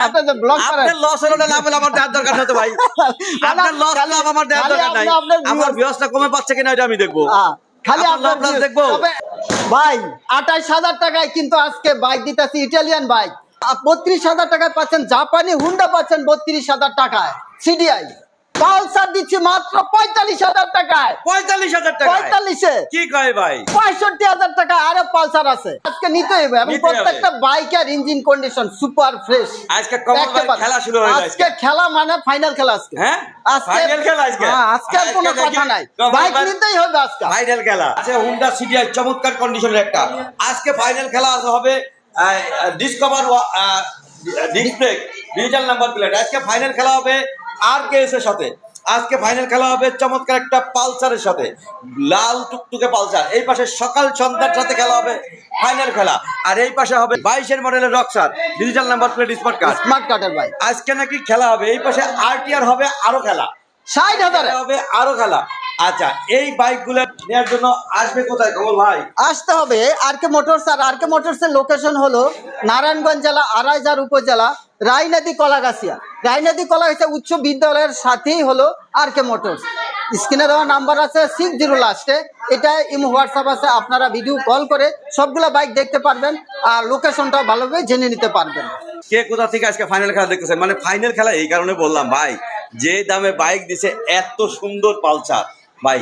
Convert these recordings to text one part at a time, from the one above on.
আমি দেখব। খালি আপনার আপনার লাভ লাভ views। দেখব? ভাই আঠাইশ হাজার টাকায় কিন্তু আজকে বাইক দিতেছি ইটালিয়ান বাইক বত্রিশ হাজার টাকায় পাচ্ছেন জাপানি হুন্ডা পাচ্ছেন বত্রিশ হাজার টাকায়। সিডিআই পালসার দিচ্ছি মাত্র পঁয়তাল্লিশ হাজার টাকায়। পঁয়তাল্লিশ হাজার টাকা পঁয়তাল্লিশে। কি কয় ভাই? পঁয়ষট্টি হাজার টাকা আরও পালসার আছে। আজকে নিতে হবে। এবং প্রত্যেকটা বাইকের ইঞ্জিন কন্ডিশন সুপার ফ্রেশ আজকে খেলা শুরু হয়ে আজকে খেলা মানে ফাইনাল খেলা আজকে। হ্যাঁ? আজকে খেলা আজকে? হ্যাঁ, আজকে আর কোনো কথা নাই। বাইক নিতেই হবে আজকে। ফাইনাল খেলা। আচ্ছা হুন্ডা সিডিআই চমৎকার কন্ডিশনের একটা। আজকে ফাইনাল খেলা হবে Discover display digital number plate আজকে ফাইনাল খেলা হবে আর কে এর সাথে? আজকে ফাইনাল খেলা হবে চমৎকার একটা পালসারের সাথে। লাল টুকটুকে পালসার। এই পাশে সকাল সন্ধ্যার সাথে খেলা হবে ফাইনাল খেলা। আর এই পাশে হবে বাইশের মডেলের Roxar digital number plate smart card smart কার্ডের বাইক আজকে নাকি খেলা হবে। এই পাশে আরটিআর হবে আরও খেলা। ষাট হাজারে। হবে আরও খেলা। আচ্ছা এই বাইকগুলো নেওয়ার জন্য আসবে কোথায় কমল ভাই? আসতে হবে আর কে মোটরস আর আর কে মোটরস এর লোকেশন হলো নারায়ণগঞ্জ জেলা আড়াইজার উপজেলা। রায়নদী কলাগাছিয়া। রায়নদী কলাগাছিয়া উচ্চ বিদ্যালয়ের সাথেই হলো আর কে মোটরস। স্ক্রিনে দেওয়া নাম্বার আছে সিক্স জিরো লাস্টে এটা ইম হোয়াটসঅ্যাপ আছে, আপনারা ভিডিও কল করে সবগুলা বাইক দেখতে পারবেন আর লোকেশনটাও ভালোভাবে জেনে নিতে পারবেন। কে কোথা থেকে আজকে ফাইনাল খেলা দেখতেছেন? মানে ফাইনাল খেলা এই কারণে বললাম, ভাই, যে দামে বাইক দিছে এত সুন্দর পালসার। ভাই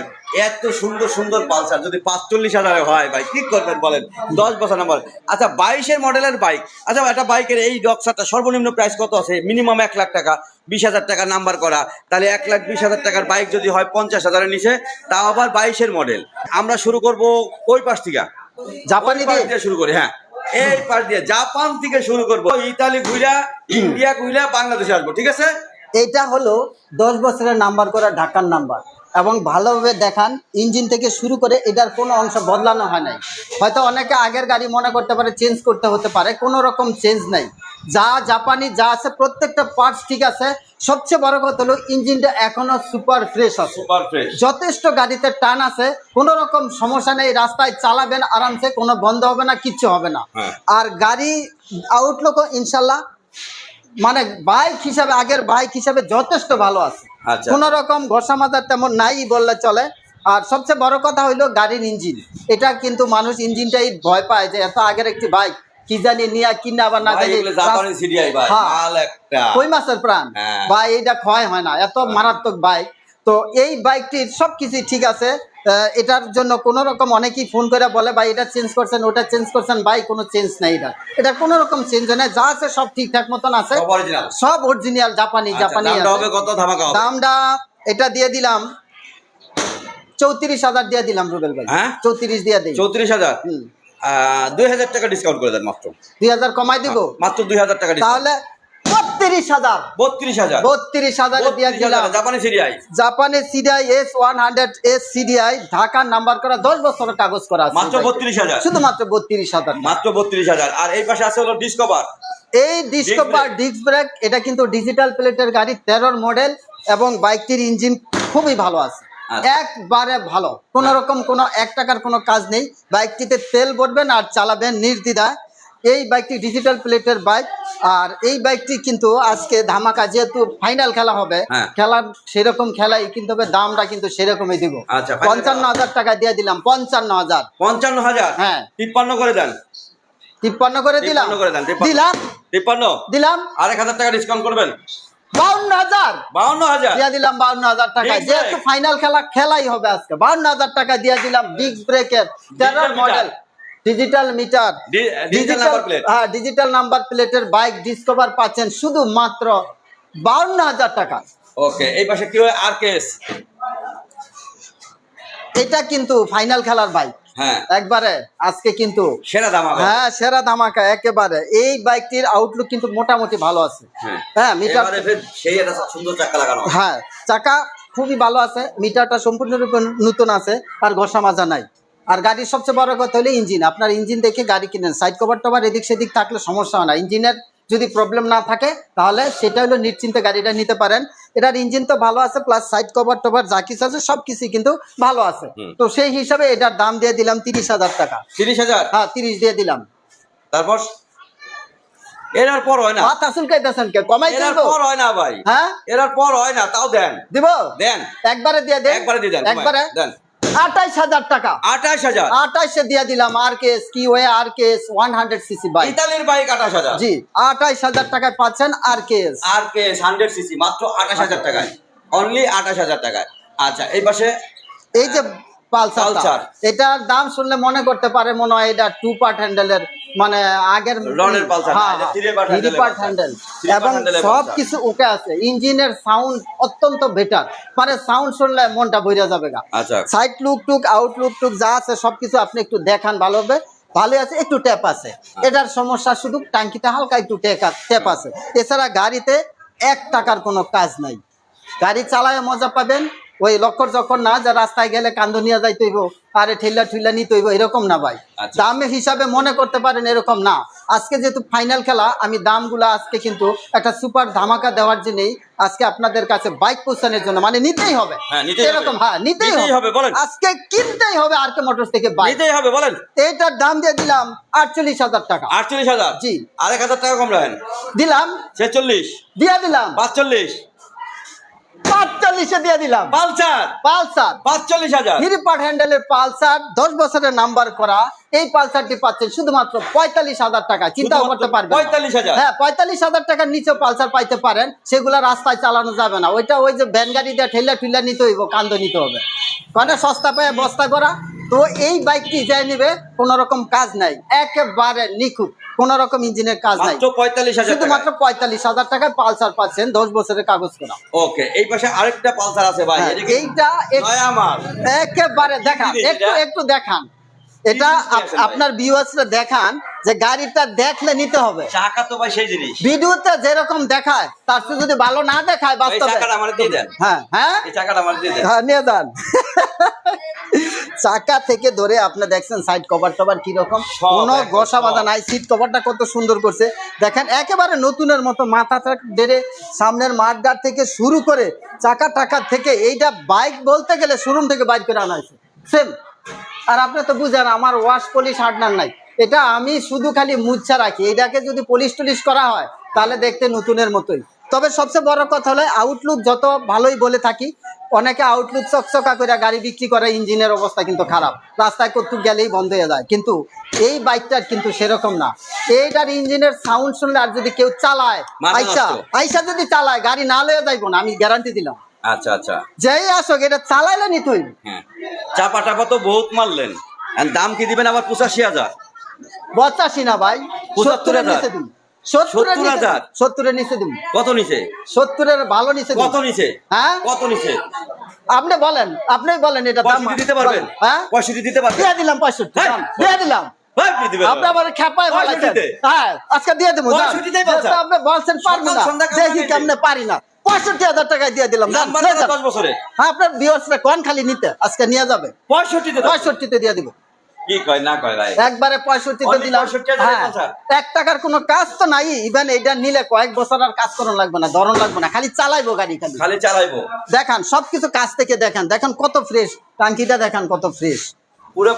এত সুন্দর সুন্দর পালসার যদি পাঁচচল্লিশ হাজারে হয় ভাই কি করবেন বলেন? দশ বছর নাম্বার। আচ্ছা বাইশের মডেলের বাইক। আচ্ছা একটা বাইকের এই ডক্সারটা সর্বনিম্ন প্রাইস কত আছে? মিনিমাম এক লাখ টাকা বিশ হাজার টাকা নাম্বার করা। তাহলে এক লাখ বিশ হাজার টাকার বাইক যদি হয় পঞ্চাশ হাজারের নিচে তাও আবার বাইশের মডেল আমরা শুরু করব ওই পাশ থেকে। জাপানি দিয়ে শুরু করি হ্যাঁ। এই পাশ দিয়ে জাপান থেকে শুরু করব। ইতালি ঘুরা ইন্ডিয়া ঘুরা বাংলাদেশে আসব ঠিক আছে? এটা হলো দশ বছরের নাম্বার করা ঢাকার নাম্বার এবং ভালোভাবে দেখান ইঞ্জিন থেকে শুরু করে এটার কোনো অংশ বদলানো হয় নাই। হয়তো অনেকে আগের গাড়ি মনে করতে পারে চেঞ্জ করতে হতে পারে কোনো রকম চেঞ্জ নাই। যা জাপানি যা আছে প্রত্যেকটা পার্টস ঠিক আছে সবচেয়ে বড় কথা হলো ইঞ্জিনটা এখনও সুপার ফ্রেশ আছে। যথেষ্ট গাড়িতে টান আছে কোনো রকম সমস্যা নেই রাস্তায় চালাবেন আরামসে কোনো বন্ধ হবে না কিচ্ছু হবে না। হ্যাঁ। আর গাড়ি আউটলুকও ইনশাল্লাহ মানে বাইক হিসাবে আগের বাইক হিসাবে যথেষ্ট ভালো আছে। কোনো রকম ঘষা মাজার তেমন নাই বললে চলে। আর সবচেয়ে বড় কথা হইল গাড়ির ইঞ্জিন। এটা কিন্তু মানুষ ইঞ্জিনটাই ভয় পায় যে এত আগের একটি বাইক কি জানি নিয়ে কিনা আবার না জানি। হ্যাঁ। কই মাছের প্রাণ? হ্যাঁ। বা এইটা ক্ষয় হয় না। এত মারাত্মক বাইক। তো এই বাইকটির সবকিছু ঠিক আছে। এটার জন্য কোনো রকম অনেকেই ফোন করে বলে ভাই এটা চেঞ্জ করছেন ওটা চেঞ্জ করছেন। ভাই কোনো চেঞ্জ নেই এটা। এটা কোনো রকম চেঞ্জ হয় না যা আছে সব ঠিকঠাক মতন আছে। সব অরিজিনাল জাপানি জাপানি দামটা এটা দিয়ে দিলাম চৌত্রিশ হাজার দিয়ে দিলাম রুবেল ভাই। হ্যাঁ? চৌত্রিশ দিয়ে দিই। চৌত্রিশ হাজার। দুই হাজার টাকা ডিসকাউন্ট করে দেন মাত্র। দুই হাজার কমাই দিব? মাত্র দুই হাজার টাকা তাহলে বত্রিশ হাজার। বত্রিশ হাজার। বত্রিশ হাজার দিয়ে বত্রিশ দিলাম হাজার। জাপানি সিডিআই। জাপানের CDI S one hundred S CDI ঢাকার নাম্বার করা দশ বছরের কাগজ করা মাত্র বত্রিশ হাজার। শুধুমাত্র বত্রিশ হাজার মাত্র বত্রিশ হাজার। আর এই পাশে আছে হলো ডিসকভার। এই ডিসকভার ডিস্ক ব্রেক এটা কিন্তু ডিজিটাল প্লেটের গাড়ি তেরোর মডেল এবং বাইকটির ইঞ্জিন খুবই ভালো আছে। আচ্ছা। একবারে ভালো। কোন রকম কোনো এক টাকার কোনো কাজ নেই। বাইকটিতে তেল ভরবেন আর চালাবেন নির্দ্বিধায়। এই বাইকটি ডিজিটাল প্লেটের বাইক আর এই বাইকটি কিন্তু আজকে ধামাকা যেহেতু ফাইনাল খেলা হবে হ্যাঁ। খেলার সেরকম খেলাই কিন্তু হবে দামটা কিন্তু সেরকমই দিব। আচ্ছা, পঞ্চান্ন হাজার টাকা দিয়ে দিলাম পঞ্চান্ন হাজার। পঞ্চান্ন হাজার? হ্যাঁ। তিপ্পান্ন করে দেন। তিপ্পান্ন করে দিলাম। করে দেন, দিলাম। তিপ্পান্ন? দিলাম। আর এক হাজার টাকা ডিসকাউন্ট করবেন। বাউন্ন হাজার। বাউন্ন হাজার? দিয়ে দিলাম বাউন্ন হাজার টাকা। যেহেতু ফাইনাল খেলা খেলাই হবে আজকে। বাউন্ন হাজার টাকা দিয়ে দিলাম বিগ ব্রেকের তেরো মডেল ডিজিটাল মিটার plate। হ্যাঁ ডিজিটাল নাম্বার প্লেটের বাইক ডিসকভার পাচ্ছেন শুধুমাত্র বাউন্ন হাজার টাকা। ওকে এই পাশে কি হয়? আর কেস এটা কিন্তু ফাইনাল খেলার বাইক হ্যাঁ। একবারে আজকে কিন্তু সেরা হবে হ্যাঁ সেরা ধামাকা একেবারে। এই বাইকটির আউটলুক কিন্তু মোটামুটি ভালো আছে। হ্যাঁ। হ্যাঁ মিটার সেই একটা সুন্দর চাকা লাগানো হ্যাঁ চাকা খুবই ভালো আছে মিটারটা সম্পূর্ণরূপে নতুন আছে আর ঘষা মাজা নাই। আর গাড়ির সবচেয়ে বড় কথা হলো ইঞ্জিন। আপনার ইঞ্জিন দেখে গাড়ি কিনেন। সাইড কভার টভার এদিক সেদিক থাকলে সমস্যা হয় না। ইঞ্জিনের যদি প্রবলেম না থাকে তাহলে সেটা হলো নিশ্চিন্তে গাড়িটা নিতে পারেন। এটার ইঞ্জিন তো ভালো আছে প্লাস সাইড কভার টভার যা কিছু আছে সব কিছুই কিন্তু ভালো আছে। তো সেই হিসাবে এটার দাম দিয়ে দিলাম তিরিশ হাজার টাকা। তিরিশ হাজার? হ্যাঁ তিরিশ দিয়ে দিলাম। তারপর? এরার পর হয় না। হাত আসুন কাইতেছেন কে? কমাই এরার দেবো। পর হয় না ভাই। হ্যাঁ? এরার পর হয় না তাও দেন। দিব? দেন। একবারে দিয়ে দেন। একবারে দিয়ে দেন একবারে? দেন। আঠাইশ হাজার টাকা। আঠাশ হাজার? আঠাইশে দিয়ে দিলাম R K S Keeway R K S one hundred CC bike ইতালির বাইক আঠাশ হাজার? জি আঠাইশ হাজার টাকায় পাচ্ছেন R K S R K S hundred CC মাত্র আঠাশ হাজার টাকায়। অনলি আঠাশ হাজার টাকায়। আচ্ছা এই পাশে এই যে পালসার। এটার দাম শুনলে মনে করতে পারে মনে হয় এটা টু পার্ট হ্যান্ডেলের মানে আগের হ্যাঁ, এটা three part three handle এর part Pulsar. handle। Three part এবং সব কিছু ওকে আছে। ইঞ্জিনের সাউন্ড অত্যন্ত বেটার মানে সাউন্ড শুনলে মনটা বইরা যাবে গা। আচ্ছা। সাইড লুক টুক আউট লুক টুক যা আছে সবকিছু আপনি একটু দেখান ভালোভাবে ভালো আছে একটু ট্যাপ আছে। এটার সমস্যা শুধু টাঙ্কিতে হালকা একটু ট্যাপ আছে। এছাড়া গাড়িতে এক টাকার কোনো কাজ নাই। গাড়ি চালায় মজা পাবেন ওই লক্ষর যখন না যে রাস্তায় গেলে কান্দ নিয়ে যাইতে হইব আরে ঠেলা ঠুলা নিতে হইব এরকম না ভাই। আচ্ছা। দামের হিসাবে মনে করতে পারেন এরকম না। আজকে যেহেতু ফাইনাল খেলা আমি দামগুলো আজকে কিন্তু একটা সুপার ধামাকা দেওয়ার জন্যই আজকে আপনাদের কাছে বাইক পৌঁছানোর জন্য মানে নিতেই হবে। হ্যাঁ। এরকম হ্যাঁ নিতেই নিতেই হবে, বলেন। আজকে কিনতেই হবে আর কে মোটরস থেকে বাইক নিতেই হবে বলেন। এটার দাম দিয়ে দিলাম আটচল্লিশ হাজার টাকা। আটচল্লিশ হাজার? জি। আরেক হাজার টাকা কম রাখেন। দিলাম। ছেচল্লিশ। দিয়ে দিলাম। পাঁচচল্লিশ। পাঁচচল্লিশে দিয়ে দিলাম। পালসার। পালসার। পাঁচচল্লিশ হাজার। থ্রি হ্যান্ডেলের পালসার দশ বছরের নাম্বার করা এই পালসারটি পাচ্ছেন শুধুমাত্র পঁয়তাল্লিশ হাজার টাকা। চিন্তাও করতে পারবেন 45,000 হ্যাঁ পঁয়তাল্লিশ হাজার টাকার নিচে পালসার পাইতে পারেন। সেগুলা রাস্তায় চালানো যাবে না। ওইটা ওই যে ভ্যান গাড়ি দিয়ে ঠেলা ঠুলা নিতে হইব কান্দ নিতে হবে। মানে সস্তা পায় বস্তা করা? তো এই বাইকটি যাই নিবে কোনো রকম কাজ নাই একেবারে নিখুঁত কোনো রকম ইঞ্জিনের কাজ নাই। শুধুমাত্র পঁয়তাল্লিশ হাজার টাকায় পালসার পাচ্ছেন দশ বছরের কাগজ করা। ওকে এই পাশে আরেকটা পালসার আছে ভাই হ্যাঁ, এইটা একেবারে দেখান একটু একটু দেখান। এটা আপনার ভিউয়ার্সরা দেখান যে গাড়িটা দেখলে নিতে হবে। চাকা তো ভাই সেই জিনিস। ভিডিওতে যেরকম দেখায় তার চেয়ে যদি ভালো না দেখায় বাস্তবে চাকাটা আমার দিয়ে দেন। হ্যাঁ হ্যাঁ। এই চাকাটা আমার দিয়ে দেন। হ্যাঁ নিয়ে যান। চাকা থেকে ধরে আপনি দেখছেন সাইড কভার টভার কীরকম কোনো ঘষা বাঁধা নাই। সিট কভারটা কত সুন্দর করছে। দেখেন একেবারে নতুনের মতো মাথাটা বেড়ে সামনের মাঠগার থেকে শুরু করে চাকা টাকা থেকে এইটা বাইক বলতে গেলে শোরুম থেকে বাইক করে আনা হয়েছে। সেম আর আপনি তো বুঝেন আমার ওয়াশ পলিশ হার্ডনার নাই। এটা আমি শুধু খালি মুচ্ছা রাখি। এটাকে যদি পলিশ টলিশ করা হয় তাহলে দেখতে নতুনের মতোই। তবে সবচেয়ে বড় কথা হলো আউটলুক যত ভালোই বলে থাকি অনেকে আউটলুক চকচকা করে গাড়ি বিক্রি করে ইঞ্জিনের অবস্থা কিন্তু খারাপ। রাস্তায় কতটুক গেলেই বন্ধ হয়ে যায়। কিন্তু এই বাইকটার কিন্তু সেরকম না। এইটার ইঞ্জিনের সাউন্ড শুনলে আর যদি কেউ চালায় আইসা আইসা যদি চালায় গাড়ি না লয়ে যাইবো না আমি গ্যারান্টি দিলাম। আচ্ছা আচ্ছা। যেই আসুক এটা চালাইলে নিতে হইবে হ্যাঁ। চাপা টাপা তো বহুত মারলেন। দাম কি দিবেন? আবার পঁচাশি হাজার। পঁচাশি না ভাই পঁচাত্তর সত্তরের হাজার। নিচে দিন সত্তরের সত্তর হাজার। সত্তরের নিচে দিন। কত নিচে? সত্তরের ভালো নিচে কত নিচে? হ্যাঁ? কত নিচে? আপনি বলেন আপনি বলেন এটা দাম। দিতে পারবেন? হ্যাঁ? পঁয়ষট্টি দিতে পারবেন? দিয়ে দিলাম পঁয়ষট্টি হ্যাঁ। দিয়ে দিলাম। ভাই, কি দিবেন। আপনি আবার খেপায় হ্যাঁ আজকে দিয়ে দেবো যান। পঁয়ষট্টিতেই বলছেন? যেহেতু আপনি বলছেন পারব না দেখি কেমনে পারি না। পঁয়ষট্টি হাজার টাকায় দিয়ে দিলাম হ্যাঁ আপনার বিয়সরা কোন খালি নিতে আজকে নিয়ে যাবে। পঁয়ষট্টিতে দাও। পঁয়ষট্টিতে দিয়ে দিব। কি কয় না কয় ভাই? একবারে পঁয়ষট্টিতে Only দিলাম। 65 হাজারে হ্যাঁ। এক টাকার কোনো কাজ তো নাই। ইভেন এটা নিলে কয়েক বছর আর কাজ করানো লাগবে না ধরন লাগবে না। খালি চালাইবো গাড়ি খালি। খালি চালাইবো। দেখান সবকিছু কাজ থেকে দেখেন। দেখেন কত ফ্রেশ টাঙ্কিটা দেখান কত ফ্রেশ পুরো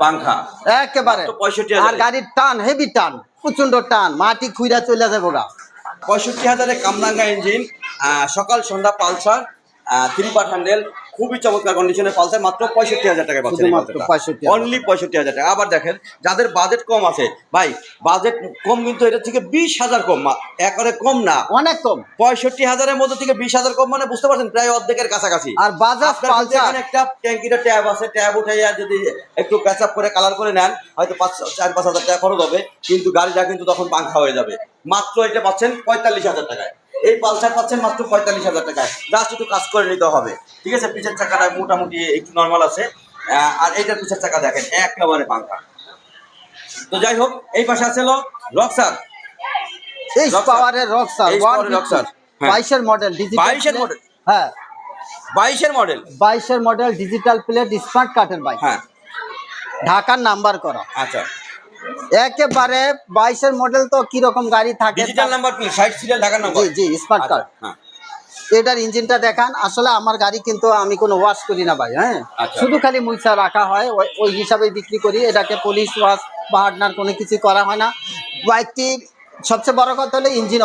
পাংখা। একেবারে। 65 আর গাড়ির টান হেভি টান প্রচণ্ড টান। মাটি খুইরা চলে যাব গা পঁয়ষট্টি হাজারে কামরাঙ্গা ইঞ্জিন সকাল সন্ধ্যা পালসার থ্রি পার্ট হ্যান্ডেল খুবই চমৎকার কন্ডিশনের পালসার মাত্র পঁয়ষট্টি হাজার টাকায় পাচ্ছেন শুধুমাত্র 65,000 অনলি পঁয়ষট্টি হাজার টাকা। আবার দেখেন যাদের বাজেট কম আছে ভাই বাজেট কম কিন্তু এটা থেকে বিশ হাজার কম একবারে কম না। অনেক কম। পঁয়ষট্টি হাজারের মধ্যে থেকে বিশ হাজার কম মানে বুঝতে পারছেন প্রায় অর্ধেকের কাছাকাছি। আর বাজাজ পালসার একটা ট্যাঙ্কিটা ট্যাব আছে ট্যাব উঠাইয়া যদি একটু প্যাচ আপ করে কালার করে নেন হয়তো পাঁচ চার পাঁচ হাজার টাকা খরচ হবে কিন্তু গাড়িটা কিন্তু তখন পাংখা হয়ে যাবে। মাত্র এটা পাচ্ছেন পঁয়তাল্লিশ হাজার টাকায়। এই পালসার পাচ্ছেন মাত্র পঁয়তাল্লিশ হাজার টাকায়। জাস্ট একটু কাজ করে নিতে হবে। ঠিক আছে? পিছের চাকাটা মোটামুটি একটু নর্মাল আছে। আর এইটার পিছের চাকা দেখেন একেবারে পাংখা তো যাই হোক এই পাশে আছে রক্সার এই। পাওয়ারের রক্সার। বাইশের মডেল ডিজিটাল 22 এর model? হ্যাঁ। বাইশের মডেল বাইশের মডেল ডিজিটাল প্লেট স্মার্ট কার্টের বাইক হ্যাঁ। ঢাকার নাম্বার করা। আচ্ছা। একেবারে বাইশের মডেল তো কীরকম গাড়ি থাকে digital number plate side serial ঢাকার নাম্বার জি জি স্মার্ট আচ্ছা, কার্ড হ্যাঁ। এটার ইঞ্জিনটা দেখান। আসলে আমার গাড়ি কিন্তু আমি কোনো ওয়াশ করি না ভাই হ্যাঁ? আচ্ছা। শুধু খালি মুইসা রাখা হয় ওই- হিসাবে বিক্রি করি। এটাকে পুলিশ ওয়াশ বা হার্ডনার কোনো কিছু করা হয় না। বাইকটি সবচেয়ে বড় কথা হলো ইঞ্জিন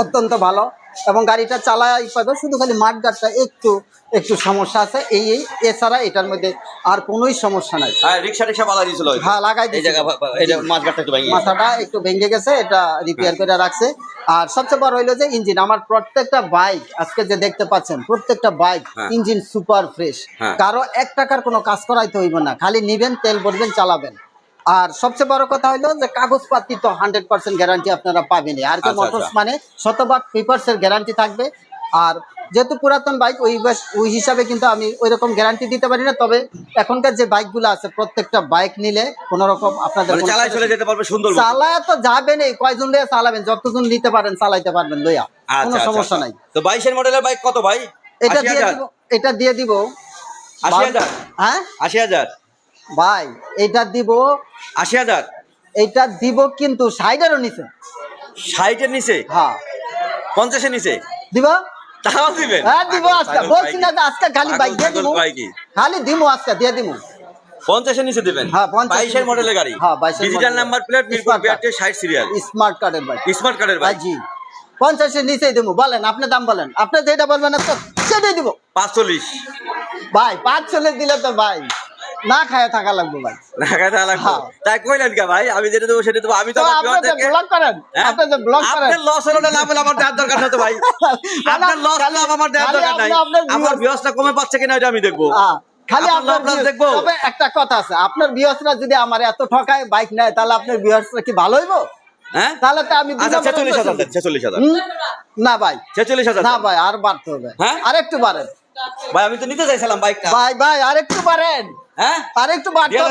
অত্যন্ত ভালো এবং গাড়িটা চালাই পাবে শুধু খালি মাঠ গাড়টা একটু একটু সমস্যা আছে। এই এই এছাড়া এটার মধ্যে আর কোনোই সমস্যা নাই। হ্যাঁ রিক্সা টিক্সা বাধা দিয়েছিল হ্যাঁ লাগাই দিয়েছে। মাথাটা একটু ভেঙে গেছে এটা রিপেয়ার করে রাখছে। আর সবচেয়ে বড় হইল যে ইঞ্জিন আমার প্রত্যেকটা বাইক আজকে যে দেখতে পাচ্ছেন প্রত্যেকটা বাইক হ্যাঁ। ইঞ্জিন সুপার ফ্রেশ হ্যাঁ। কারও এক টাকার কোনো কাজ করাইতে হইব না খালি নিবেন তেল ভরবেন চালাবেন। আর সবচেয়ে বড় কথা হইল যে কাগজপাতি তো হান্ড্রেড পার্সেন্ট গ্যারান্টি আপনারা পাবেনই। আর কি আচ্ছা, মোটরস আচ্ছা। মানে শতভাগ পেপারসের গ্যারান্টি থাকবে। আর যেহেতু পুরাতন বাইক ওই ওই হিসাবে কিন্তু আমি ওই রকম গ্যারান্টি দিতে পারি না। তবে এখনকার যে বাইকগুলো আছে প্রত্যেকটা বাইক নিলে কোনো রকম আপনাদের মানে চালাই চলে যেতে পারবে সুন্দর চালায় তো যাবেন এই কয়জন লইয়া চালাবেন যতজন নিতে পারেন চালাইতে পারবেন লইয়া। আচ্ছা, কোনো আচ্ছা, সমস্যা আচ্ছা। নাই। তো বাইশের মডেলের বাইক কত ভাই? এটা দিয়ে? দিব এটা দিয়ে দিব। আশি হাজার? হ্যাঁ? আশি হাজার? ভাই এটা দিব আশি হাজার। এটা দিব কিন্তু সাইডেরও নিচে। ষাটের নিচে? হ্যাঁ। পঞ্চাশের নিচে? দিব? তাও দিবেন? হ্যাঁ দিব আজকে। পাগল বলছি না আজকে খালি বাইক দিয়ে দিব। খালি দিব আজকে দিয়ে দিব পঞ্চাশের নিচে দিবেন? হ্যাঁ, 50 বাইশের মডেলের গাড়ি? হ্যাঁ, 22 digital number plate Mirpur BRT ষাট সিরিয়াল স্মার্ট কার্ডের বাইক স্মার্ট কার্ডের ভাই বাইক জি। পঞ্চাশের নিচেই দেবো বলেন আপনি দাম বলেন। আপনি যেটা বলবেন সেটাই দিব। পাঁচচল্লিশ। ভাই পাঁচ চল্লিশ দিলে তো ভাই। না খায় থাকা লাগবে ভাই। টাকা দেওয়া লাগবে। হ্যাঁ। তাই কইলেন কে ভাই? আমি যেটা দেবো সেটা দেবো। আমি তো তো আপনি যে ব্লগ করেন। হ্যাঁ? আপনি যে ব্লগ করেন। আপনার লস হলো না লাভ হলো আমার দেওয়ার দরকার না তো ভাই। আপনার লস লাভ আমার দেওয়ার দরকার নাই। আমার কমে পাচ্ছে কিনা এটা আমি দেখব। খালি আপনার দেখব। তবে একটা কথা আছে আপনার ভিউয়ার্সরা যদি আমার এত ঠকায় বাইক নেয় তাহলে আপনার ভিউয়ার্সরা কি ভালো হইবো? হ্যাঁ? তাহলে তো আমি আচ্ছা দেন? না ভাই। ছেচল্লিশ হাজার না ভাই আর বাড়তে হবে। হ্যাঁ? আর একটু বাড়েন। ভাই আমি তো নিতে চাইছিলাম বাইকটা ভাই ভাই আর একটু বাড়েন। হ্যাঁ? আর একটু বাড়তে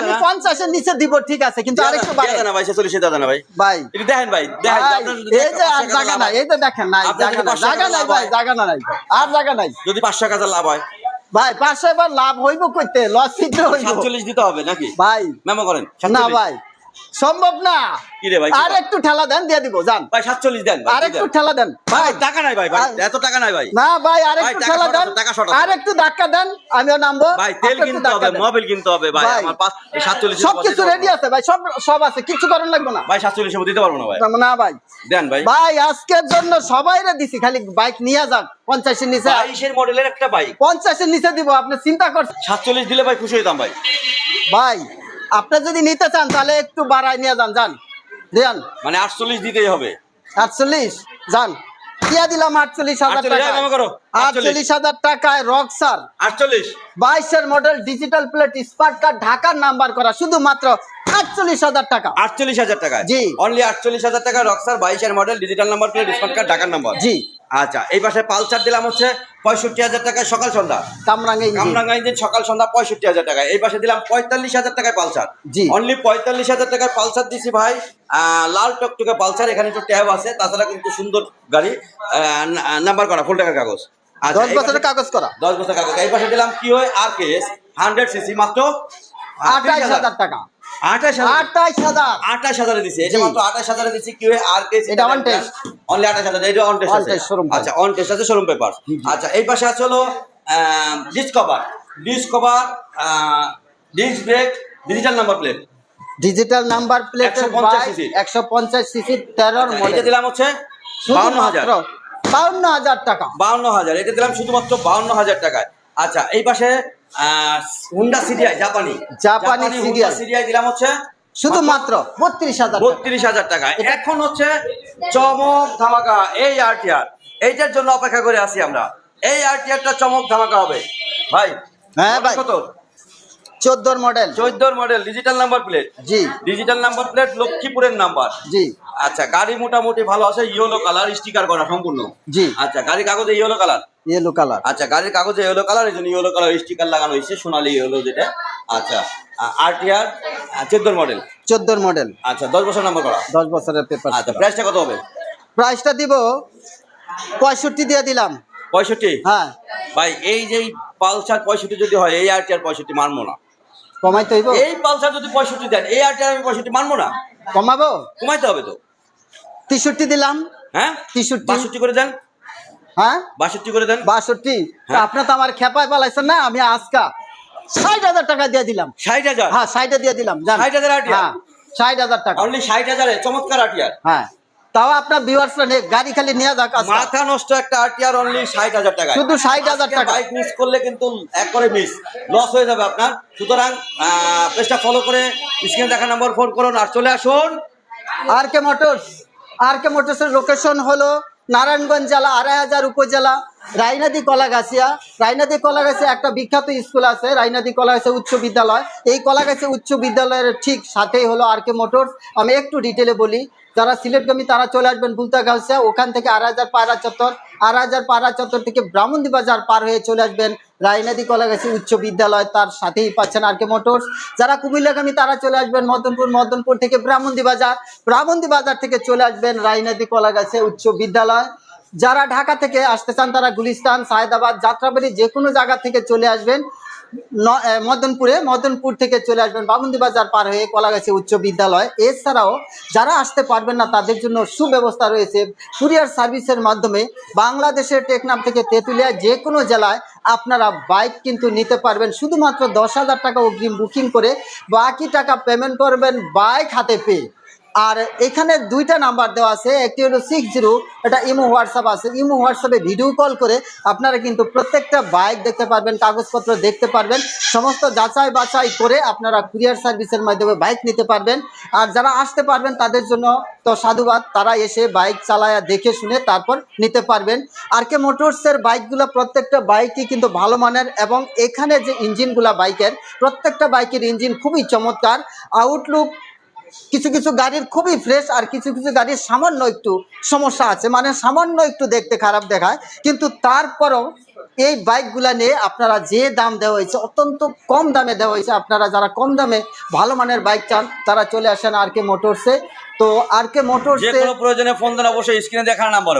আমি পঞ্চাশের নিচে দিব ঠিক আছে কিন্তু আর একটু দিয়ে না ভাই ছেচল্লিশে না ভাই। দেখেন ভাই এই যে আর জায়গা নাই এই তো দেখেন নাই জায়গা নাই জায়গা নাই ভাই। জায়গা নাই আর জায়গা নাই। যদি পাঁচশো টাকা লাভ হয়। ভাই পাঁচশো এবার লাভ হইব করতে লস দিতে হইব। সাতচল্লিশ দিতে হবে নাকি? ভাই। মেমো করেন না ভাই। সম্ভব না। রে আর একটু ঠেলা দেন দিয়ে দিব জান ভাই সাতচল্লিশ দেন আর একটু ঠেলা দেন। ভাই টাকা নাই ভাই এত টাকা নাই ভাই। না ভাই আর একটু ঠেলা দেন। আর একটু ধাক্কা দেন আমিও নামবো। ভাই তেল কিনতে হবে। মোবিল কিনতে হবে ভাই ভাই, আমার পাঁচ সাতচল্লিশ সব কিছু রেডি আছে ভাই সব সব আছে কিছু করার লাগবে না। ভাই সাতচল্লিশ দিতে পারব না ভাই। না ভাই। দেন ভাই। ভাই আজকের জন্য সবাই দিছি খালি বাইক নিয়ে যান পঞ্চাশের নিচে। বাইশের মডেলের একটা বাইক। পঞ্চাশের নিচে দিব আপনি চিন্তা করছেন। সাতচল্লিশ দিলে ভাই খুশি হইতাম ভাই। ভাই আপনি যদি নিতে চান তাহলে একটু বাড়ায় নিয়ে যান যান। দেন। মানে আটচল্লিশ দিতেই হবে। আটচল্লিশ যান। দিয়া দিলাম আটচল্লিশ হাজার 48 টাকা। করো, 48 আটচল্লিশ হাজার টাকায় রকসার আটচল্লিশ। বাইশের model digital plate smart card ঢাকার নাম্বার করা শুধুমাত্র আটচল্লিশ হাজার টাকা। আটচল্লিশ হাজার টাকা জি। অনলি আটচল্লিশ হাজার টাকা রক্সার বাইশের model digital number plate smart card ঢাকার নাম্বার। জি। আচ্ছা এই পাশে পালসার দিলাম হচ্ছে পঁয়ষট্টি হাজার টাকায় সকাল সন্ধ্যা। কামরাঙ্গে। কামরাঙ্গা ইঞ্জিন সকাল সন্ধ্যা পঁয়ষট্টি হাজার টাকায়। এই পাশে দিলাম পঁয়তাল্লিশ হাজার টাকায় পালসার। জি। অনলি পঁয়তাল্লিশ হাজার টাকায় পালসার দিছি ভাই। লাল টকটকে পালসার এখানে একটু ট্যাব আছে তাছাড়া কিন্তু সুন্দর গাড়ি। নাম্বার করা ফুল টাকার কাগজ। আচ্ছা, দশ বছরের কাগজ করা। দশ বছর কাগজ। এই পাশে দিলাম কি হয়? আর কেস হান্ড্রেড সিসি মাত্র আঠাইশ হাজার টাকা। আঠাশ হাজার। আঠাশ হাজারে। দিছি। এটা মাত্র আঠাশ হাজারে দিছি কি আর কে এটা। অনলি আঠাশ হাজার এটা অন টেস্ট On আছে test, showroom আচ্ছা অন টেস্ট আছে শোরুম পেপার আচ্ছা এই পাশে আছে হলো Discover Discover disc brake digital number plate digital number প্লেটের 150 cc একশো পঞ্চাশ সিসি তেরোর এটা মডেল দিলাম হচ্ছে বাউন্ন হাজার। বাউন্ন হাজার টাকা। বাউন্ন হাজার এটা দিলাম শুধুমাত্র বাউন্ন হাজার টাকায়। আচ্ছা এই পাশে হুন্ডা জাপানি জাপানি দিলাম হচ্ছে শুধুমাত্র বত্রিশ হাজার বত্রিশ হাজার টাকা। এখন হচ্ছে চমক ধামাকা এই আরটিআর এইটার জন্য অপেক্ষা করে আছি আমরা। এই আরটিআরটা চমক ধামাকা হবে। ভাই হ্যাঁ ভাই। কত? চোদ্দোর মডেল চোদ্দোর মডেল ডিজিটাল নাম্বার প্লেট জি। ডিজিটাল নাম্বার প্লেট লক্ষ্মীপুরের নাম্বার জি। আচ্ছা গাড়ি মোটামুটি ভালো আছে ইয়েলো কালার স্টিকার করা সম্পূর্ণ। জি। আচ্ছা গাড়ির কাগজে ইয়েলো কালার ইয়েলো কালার আচ্ছা গাড়ির কাগজে ইয়েলো কালার এই জন্য ইয়েলো কালার স্টিকার লাগানো হয়েছে সোনালি ইয়েলো যেটা। আচ্ছা আরটিআর চোদ্দোর মডেল চোদ্দোর মডেল আচ্ছা দশ বছর নাম্বার করা। দশ বছরের পেপার আচ্ছা প্রাইসটা কত হবে? প্রাইসটা দিব পঁয়ষট্টি দিয়ে দিলাম। পঁয়ষট্টি? হ্যাঁ। ভাই এই যে পালসার পঁয়ষট্টি যদি হয় এই আরটিআর পঁয়ষট্টি মানবো না। কমাইতে হইব? এই পালসার যদি পঁয়ষট্টি দেন এই আরটিআর আমি পঁয়ষট্টি মানবো না। কমাবো? কমাইতে হবে তো। তেষট্টি দিলাম। হ্যাঁ? তেষট্টি। বাষট্টি করে দেন। হ্যাঁ? বাষট্টি করে দেন। বাষট্টি? হ্যাঁ। আপনি তো আমার খেপায় পালাইছেন না আমি আজকা ষাট হাজার টাকা দিয়ে দিলাম। ষাট হাজার? হ্যাঁ ষাটে দিয়ে দিলাম 60,000 আটিয়া? হ্যাঁ ষাট হাজার টাকা। অনলি ষাট হাজারে চমৎকার হ্যাঁ তাও আপনার ভিউয়ার্সরা গাড়ি খালি নিয়ে যাক। মাথা নষ্ট একটা আরটিআর অনলি ষাট হাজার টাকা শুধু 60,000 টাকা। বাইক মিস করলে কিন্তু একবারে মিস লস হয়ে যাবে আপনার। সুতরাং পেজটা ফলো করে স্ক্রিনে দেখা নম্বর ফোন করুন আর চলে আসুন। আর কে মোটরস আর কে মোটরসের লোকেশন হলো নারায়ণগঞ্জ জেলা আড়াই হাজার উপজেলা রাইনাদি কলাগাছিয়া। রাইনাদি কলাগাছিয়া একটা বিখ্যাত স্কুল আছে, রাইনাদি কলাগাছিয়া উচ্চ বিদ্যালয়। এই কলাগাছিয়া উচ্চ বিদ্যালয়ের ঠিক সাথেই হলো আর কে মোটরস। আমি একটু ডিটেলে বলি, যারা সিলেটগামী তারা চলে আসবেন বুলতা গাউসিয়া ওখান থেকে আড়াই হাজার পায়রা চত্বর। আড়াই হাজার পায়রা চত্বর থেকে ব্রাহ্মণদি বাজার পার হয়ে চলে আসবেন রায়নাদি কলাগাছি উচ্চ বিদ্যালয়। তার সাথেই পাচ্ছেন আর কে মোটরস। যারা কুমিল্লাগামী তারা চলে আসবেন মদনপুর মদনপুর থেকে ব্রাহ্মণদি বাজার। ব্রাহ্মণদি বাজার থেকে চলে আসবেন রায়নাদি কলাগাছি উচ্চ বিদ্যালয়। যারা ঢাকা থেকে আসতে চান, তারা গুলিস্তান, সায়দাবাদ, যাত্রাবাড়ি যে কোনো জায়গা থেকে চলে আসবেন। মদনপুরে, মদনপুর থেকে চলে আসবেন বামুন্দি বাজার পার হয়ে কলাগাছি উচ্চ বিদ্যালয়। এছাড়াও যারা আসতে পারবেন না, তাদের জন্য সুব্যবস্থা রয়েছে। কুরিয়ার সার্ভিসের মাধ্যমে বাংলাদেশের টেকনাম থেকে তেঁতুলিয়া যে কোনো জেলায় আপনারা বাইক কিন্তু নিতে পারবেন। শুধুমাত্র দশ হাজার টাকা অগ্রিম বুকিং করে বাকি টাকা পেমেন্ট করবেন বাইক হাতে পেয়ে। আর এখানে দুইটা নাম্বার দেওয়া আছে, একটি হলো সিক্স জিরো এটা ইমো হোয়াটসঅ্যাপ আছে। ইমো হোয়াটসঅ্যাপে ভিডিও কল করে আপনারা কিন্তু প্রত্যেকটা বাইক দেখতে পারবেন, কাগজপত্র দেখতে পারবেন, সমস্ত যাচাই বাছাই করে আপনারা কুরিয়ার সার্ভিসের মাধ্যমে বাইক নিতে পারবেন। আর যারা আসতে পারবেন তাদের জন্য তো সাধুবাদ, তারা এসে বাইক চালায়া দেখে শুনে তারপর নিতে পারবেন। আর কে মোটরসের বাইকগুলো প্রত্যেকটা বাইকই কিন্তু ভালো মানের এবং এখানে যে ইঞ্জিনগুলা বাইকের প্রত্যেকটা বাইকের ইঞ্জিন খুবই চমৎকার। আউটলুক কিছু কিছু গাড়ির খুবই ফ্রেশ আর কিছু কিছু গাড়ির সামান্য একটু সমস্যা আছে। মানে সামান্য একটু দেখতে খারাপ দেখায়। কিন্তু তারপরও এই বাইকগুলা নিয়ে আপনারা যে দাম দেওয়া হয়েছে, অত্যন্ত কম দামে দেওয়া হয়েছে। আপনারা যারা কম দামে ভালো মানের বাইক চান, তারা চলে আসেন আর কে মোটরসে। তো আর কে মোটরসে প্রয়োজনে ফোন দেন, অবশ্যই স্ক্রিনে দেখার নাম্বার